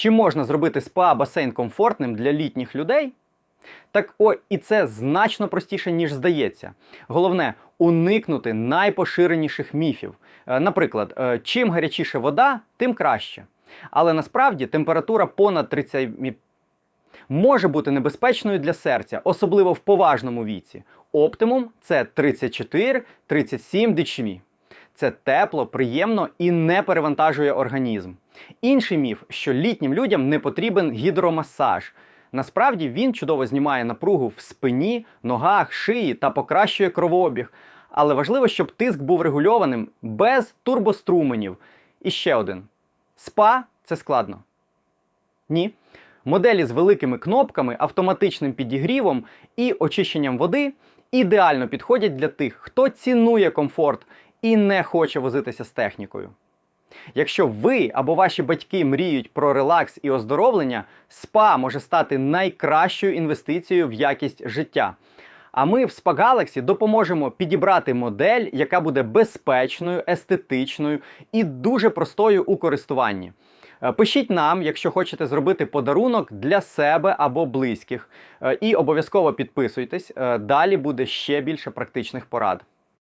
Чи можна зробити спа-басейн комфортним для літніх людей? Так о, і це значно простіше, ніж здається. Головне уникнути найпоширеніших міфів. Е, Наприклад, е, чим гарячіше вода, тим краще. Але насправді температура понад 30 може бути небезпечною для серця, особливо в поважному віці. Оптимум це 34-37 дечмі. Це тепло, приємно і не перевантажує організм. Інший міф, що літнім людям не потрібен гідромасаж. Насправді він чудово знімає напругу в спині, ногах, шиї та покращує кровообіг. Але важливо, щоб тиск був регульованим без турбоструменів. І ще один: спа це складно. Ні. Моделі з великими кнопками, автоматичним підігрівом і очищенням води ідеально підходять для тих, хто цінує комфорт і не хоче возитися з технікою. Якщо ви або ваші батьки мріють про релакс і оздоровлення, спа може стати найкращою інвестицією в якість життя. А ми в Spa Galaxy допоможемо підібрати модель, яка буде безпечною, естетичною і дуже простою у користуванні. Е, Пишіть нам, якщо хочете зробити подарунок для себе або близьких. Е, І обов'язково підписуйтесь. Е, Далі буде ще більше практичних порад.